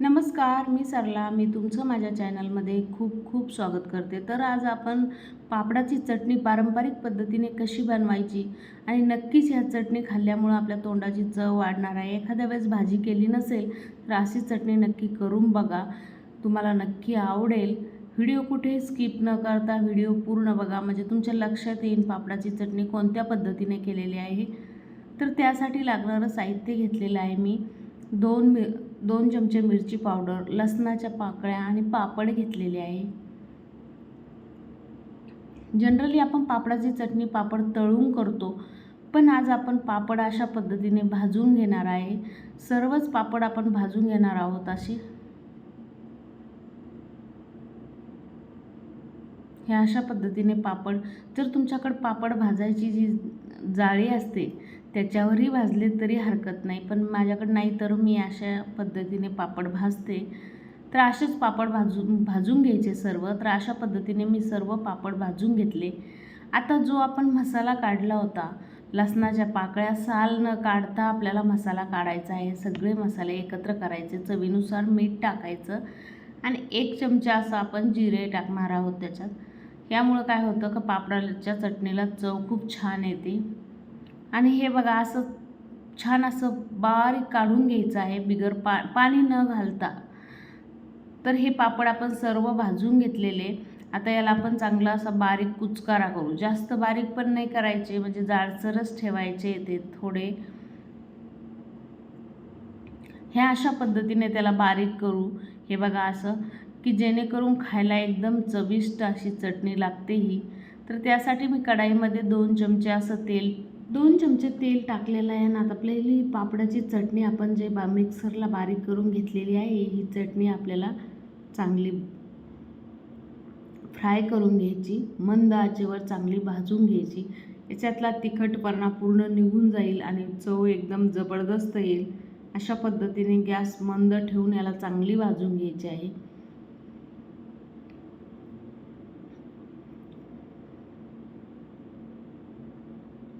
नमस्कार मी सरला. मी तुमचं माझ्या चॅनलमध्ये खूप खूप स्वागत करते. तर आज आपण पापडाची चटणी पारंपरिक पद्धतीने कशी बनवायची आणि नक्कीच ह्या चटणी खाल्ल्यामुळं आपल्या तोंडाची चव वाढणार आहे. एखाद्या वेळेस भाजी केली नसेल तर अशी चटणी नक्की करून बघा. तुम्हाला नक्की आवडेल. व्हिडिओ कुठे स्किप न करता व्हिडिओ पूर्ण बघा. म्हणजे तुमच्या लक्षात येईल पापडाची चटणी कोणत्या पद्धतीने केलेली आहे. तर त्यासाठी लागणारं साहित्य घेतलेलं आहे मी. दोन मि दोन चमचे मिरची पावडर लसणाच्या पाकळ्या आणि पापड घेतलेले आहे. जनरली आपण पापडाची चटणी पापड तळून करतो पण आज आपण पापड अशा पद्धतीने भाजून घेणार आहे. सर्वच पापड आपण भाजून घेणार आहोत अशी हे अशा पद्धतीने पापड जर तुमच्याकडं पापड भाजायची जी जाळी असते त्याच्यावरही भाजले तरी हरकत नाही. पण माझ्याकडे नाही तर मी अशा पद्धतीने पापड भाजते. तर असेच पापड भाजून भाजून घ्यायचे सर्व. तर अशा पद्धतीने मी सर्व पापड भाजून घेतले. आता जो आपण मसाला काढला होता लसणाच्या पाकळ्या साल न काढता आपल्याला मसाला काढायचा आहे. सगळे मसाले एकत्र करायचे. चवीनुसार मीठ टाकायचं. आणि एक चमचा असं आपण जिरे टाकणार आहोत त्याच्यात. यामुळं काय होतं का पापडाच्या चटणीला चव खूप छान येते. आणि हे बघा असं छान असं बारीक काढून घ्यायचं आहे बिगर पा पाणी न घालता. तर हे पापड आपण सर्व भाजून घेतलेले. आता याला आपण चांगला असा बारीक कुचकारा करू. जास्त बारीक पण नाही करायचे म्हणजे जाडसरच ठेवायचे ते थोडे. ह्या अशा पद्धतीने त्याला बारीक करू. हे बघा असं की जेणेकरून खायला एकदम चविष्ट अशी चटणी लागते ही तर त्यासाठी मी कढाईमध्ये दोन चमचे असं तेल दोन चमचे तेल टाकलेलं आहे आणि आता आपल्याली पापडाची चटणी आपण जे बा मिक्सरला बारीक करून घेतलेली आहे ही चटणी आपल्याला चांगली फ्राय करून घ्यायची मंद आचेवर चांगली भाजून घ्यायची. याच्यातला तिखटपणा पूर्ण निघून जाईल आणि चव एकदम जबरदस्त येईल. अशा पद्धतीने गॅस मंद ठेवून याला चांगली भाजून घ्यायची आहे.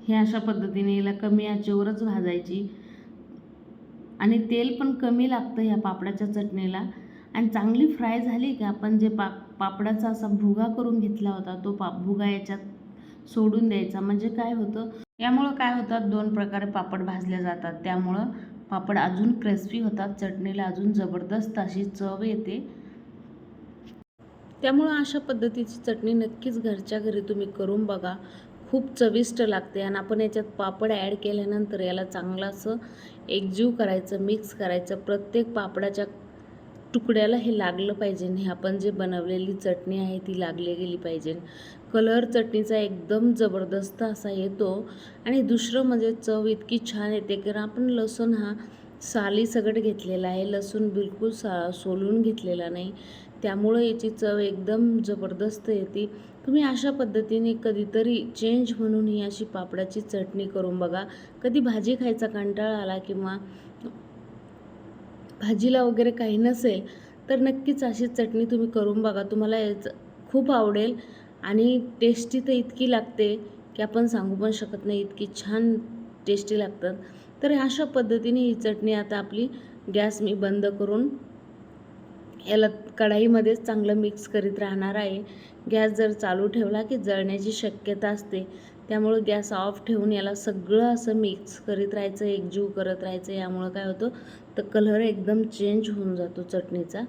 हे अशा पद्धतीने याला कमी आचेवरच भाजायची. आणि तेल पण कमी लागतं ह्या पापडाच्या चटणीला. आणि चांगली फ्राय झाली की आपण जे पा पापडाचा असा भुगा करून घेतला होता तो पाप भुगा याच्यात सोडून द्यायचा. म्हणजे काय होतं यामुळं काय होतात दोन प्रकारे पापड भाजले जातात. त्यामुळं पापड अजून क्रिस्पी होतात चटणीला अजून जबरदस्त अशी चव येते. त्यामुळं अशा पद्धतीची चटणी नक्कीच घरच्या घरी तुम्ही करून बघा. खूप चविष्ट लागते आणि आपण याच्यात पापड ॲड केल्यानंतर याला चांगलं असं एकजीव करायचं मिक्स करायचं प्रत्येक पापडाच्या तुकड्याला हे लागलं पाहिजे हे आपण जे बनवलेली चटणी आहे ती लागली गेली पाहिजे. कलर चटणीचा एकदम जबरदस्त असा येतो आणि दुसरं म्हणजे चव इतकी छान येते कारण आपण लसूण हा साली सगट घेतलेला आहे लसूण बिलकुल सा सोलून घेतलेला नाही. त्यामुळं याची चव एकदम जबरदस्त येते. तुम्ही अशा पद्धतीने कधीतरी चेंज म्हणून ही अशी पापडाची चटणी करून बघा. कधी भाजी खायचा कंटाळा आला किंवा भाजीला वगैरे काही नसेल तर नक्कीच अशी चटणी तुम्ही करून बघा. तुम्हाला याचं खूप आवडेल आणि टेस्टी तर इतकी लागते की आपण सांगू पण शकत नाही इतकी छान टेस्टी लागतात. तर अशा पद्धतीने ही चटणी आता आपली गॅस मी बंद करून याला कढाईमध्येच चांगलं मिक्स करीत राहणार आहे. गॅस जर चालू ठेवला की जळण्याची शक्यता असते. त्यामुळं गॅस ऑफ ठेवून याला सगळं असं मिक्स करीत राहायचं एकजीव करत राहायचं यामुळं काय होतं? तर कलर एकदम चेंज होऊन जातो चटणीचा.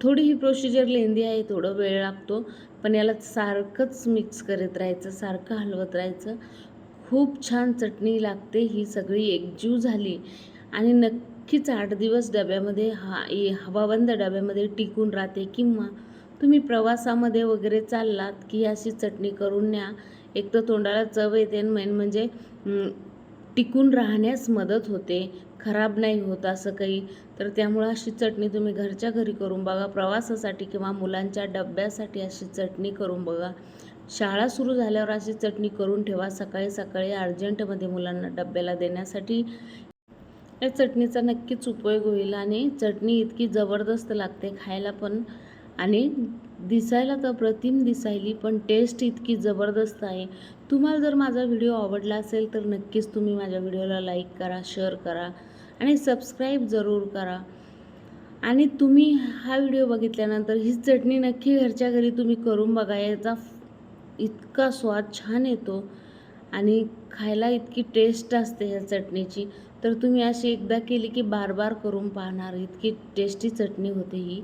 थोडी ही प्रोसिजर लेंदी आहे थोडं वेळ लागतो पण याला सारखंच मिक्स करत राहायचं सारखं हलवत राहायचं. खूप छान चटणी लागते ही सगळी एकजीव झाली. आणि नक्कीच आठ दिवस डब्यामध्ये हा हवाबंद डब्यामध्ये टिकून राहते किंवा तुम्ही प्रवासामध्ये वगैरे चाललात की अशी चटणी करून न्या. एक तर तोंडाला चव येते आणि मेन म्हणजे टिकून राहण्यास मदत होते. खराब नाही होत असं काही. तर त्यामुळं अशी चटणी तुम्ही घरच्या घरी करून बघा. प्रवासासाठी किंवा मुलांच्या डब्यासाठी अशी चटणी करून बघा. शाळा सुरू झाल्यावर अशी चटणी करून ठेवा. सकाळी सकाळी अर्जंटमध्ये मुलांना डब्याला देण्यासाठी या चटणीचा नक्कीच उपयोग होईल आणि चटणी इतकी जबरदस्त लागते खायला पण. आणि दिसायला तर प्रतिम दिसायली पण टेस्ट इतकी जबरदस्त आहे. तुम्हाला जर माझा व्हिडिओ आवडला असेल तर नक्कीच तुम्ही माझ्या व्हिडिओला लाईक करा शेअर करा आणि सबस्क्राईब जरूर करा. आणि तुम्ही हा व्हिडिओ बघितल्यानंतर ही चटणी नक्की घरच्या घरी तुम्ही करून बघा. याचा इतका स्वाद छान येतो आणि खायला इतकी टेस्ट असते ह्या चटणीची. तर तुम्ही अशी एकदा केली की बार बार करून पाहणार इतकी टेस्टी चटणी होते ही.